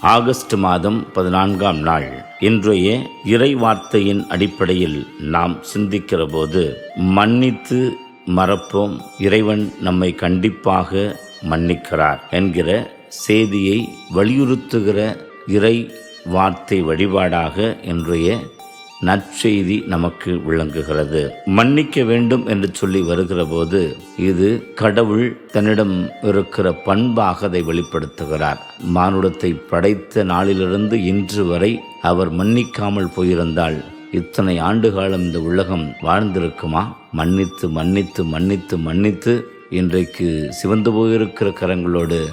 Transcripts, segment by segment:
August மாதம் பதினான்காம் நாள். இன்றைய இறை வார்த்தையின் அடிப்படையில் நாம் சிந்திக்கிற போது மன்னித்து மறப்போம். இறைவன் நம்மை கண்டிப்பாக மன்னிக்கிறார் என்கிற செய்தியை வலியுறுத்துகிற இறை வார்த்தை வழிபாடாக இன்றைய நற்செய்தி நமக்கு விளங்குகிறது. மன்னிக்க வேண்டும் என்று சொல்லி வருகிற போது இது கடவுள் தன்னிடம் இருக்கிற பண்பாக அதை வெளிப்படுத்துகிறார். மானுடத்தை படைத்த நாளிலிருந்து இன்று வரை அவர் மன்னிக்காமல் போயிருந்தால் இத்தனை ஆண்டு காலம் இந்த உலகம் வாழ்ந்திருக்குமா? மன்னித்து மன்னித்து மன்னித்து மன்னித்து இன்றைக்கு சிவந்து போயிருக்கிற கரங்களோடு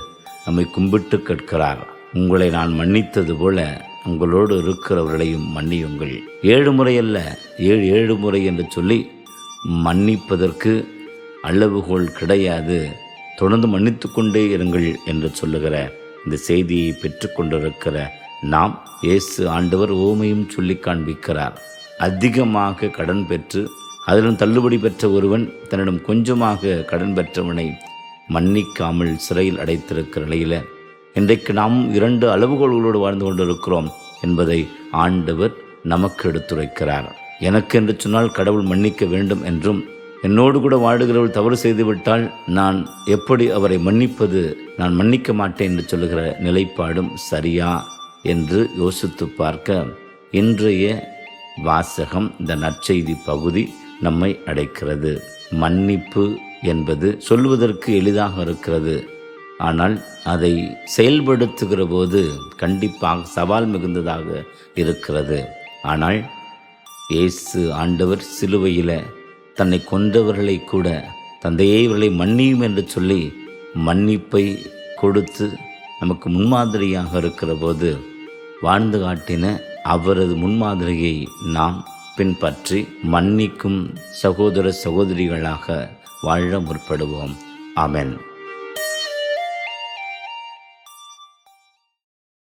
நம்மை கும்பிட்டு கேட்கிறார். உங்களை நான் மன்னித்தது போல உங்களோடு இருக்கிறவர்களையும் மன்னியுங்கள். ஏழு முறை அல்ல ஏழு ஏழு முறை என்று சொல்லி மன்னிப்பதற்கு அளவுகோல் கிடையாது. தொடர்ந்து மன்னித்து கொண்டே இருங்கள் என்று சொல்லுகிற இந்த செய்தியை பெற்றுக்கொண்டிருக்கிற நாம் இயேசு ஆண்டவர் ஓமையும் சொல்லி காண்பிக்கிறார். அதிகமாக கடன் பெற்று அதிலும் தள்ளுபடி பெற்ற ஒருவன் தன்னிடம் கொஞ்சமாக கடன் பெற்றவனை மன்னிக்காமல் சிறையில் அடைத்திருக்கிற நிலையில் இன்றைக்கு நாம் இரண்டு அளவுகோல்களோடு வாழ்ந்து கொண்டிருக்கிறோம் என்பதை ஆண்டவர் நமக்கு எடுத்துரைக்கிறார். எனக்கு என்று சொன்னால் கடவுள் மன்னிக்க வேண்டும் என்றும் என்னோடு கூட வாடுகிறவள் தவறு செய்துவிட்டால் நான் எப்படி அவரை மன்னிப்பது நான் மன்னிக்க மாட்டேன் என்று சொல்லுகிற நிலைப்பாடும் சரியா என்று யோசித்து பார்க்க இன்றைய வாசகம் இந்த நற்செய்தி பகுதி நம்மை அடைக்கிறது. மன்னிப்பு என்பது சொல்வதற்கு எளிதாக இருக்கிறது. ஆனால் அதை செயல்படுத்துகிற போது கண்டிப்பாக சவால் மிகுந்ததாக இருக்கிறது. ஆனால் இயேசு ஆண்டவர் சிலுவையில் தன்னை கொன்றவர்களை கூட தந்தையே இவர்களை மன்னியும் என்று சொல்லி மன்னிப்பை கொடுத்து நமக்கு முன்மாதிரியாக இருக்கிற போது வாழ்ந்து காட்டின அவரது முன்மாதிரியை நாம் பின்பற்றி மன்னிக்கும் சகோதர சகோதரிகளாக வாழ முற்படுவோம். ஆமென்.